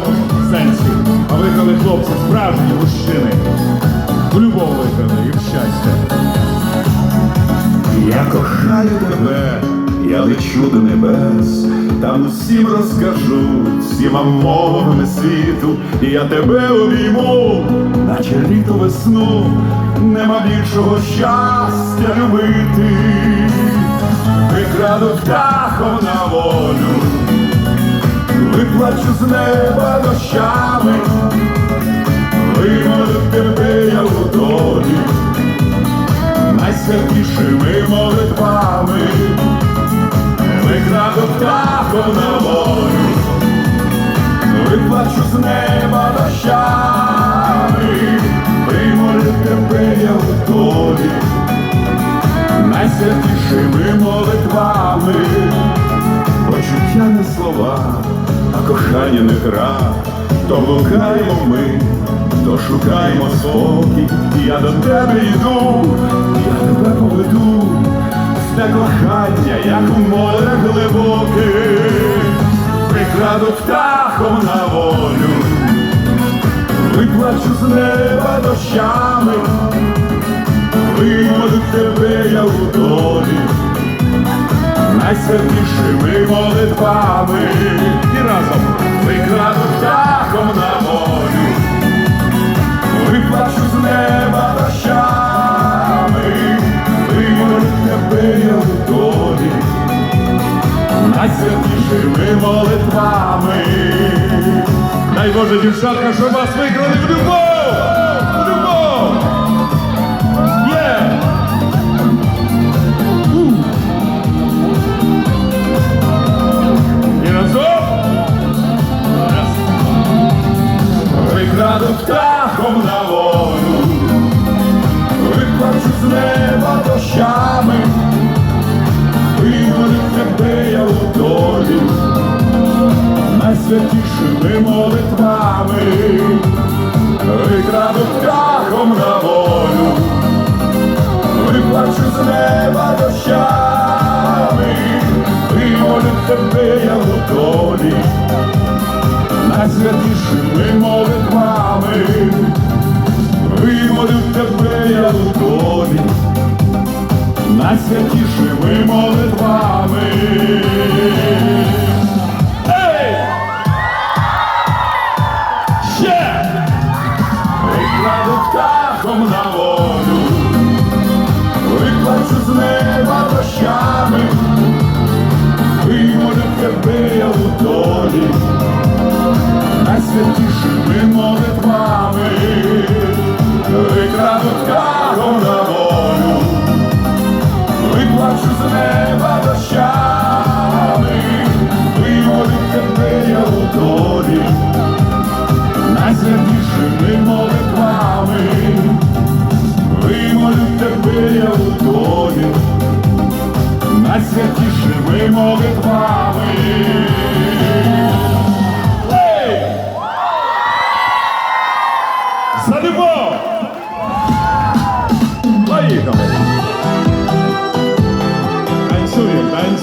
прямому сенсі. А виграли хлопці справжні мужчини. В любов виграли і в щастя. Я кохаю тебе, я лечу до небес, там усім розкажу, всіма мовами світу, і я тебе обійму, наче літо весну, нема більшого щастя любити, викраду птахом на волю, виплачу з неба дощами, вимолив тебе я у долі. Найсвятішими молитвами, викраду птахом на волю, виплачу з неба дощами, кохання не гра, то блукаємо ми, то шукаємо спокій, я до тебе йду, я тебе поведу, це кохання, як море глибоке, прикраду птахом на волю, виплачу з неба дощами, вимолю тебе я у долі, найсвятішими молитвами молитвами. Дай Боже, дівчатка, щоб вас виграли в любов! Найсвятішими молитвами, викраду птахом на волю, виплачу з неба дощами, вимолю тебе я у долі. Найсвятішими молитвами, вимолю тебе я у долі, найсвятішими молитвами. Птахом на волю, виплачу з неба дощами, вимолю тебе я у долі, найсвятішими молитвами, святішими молитвами. За любов!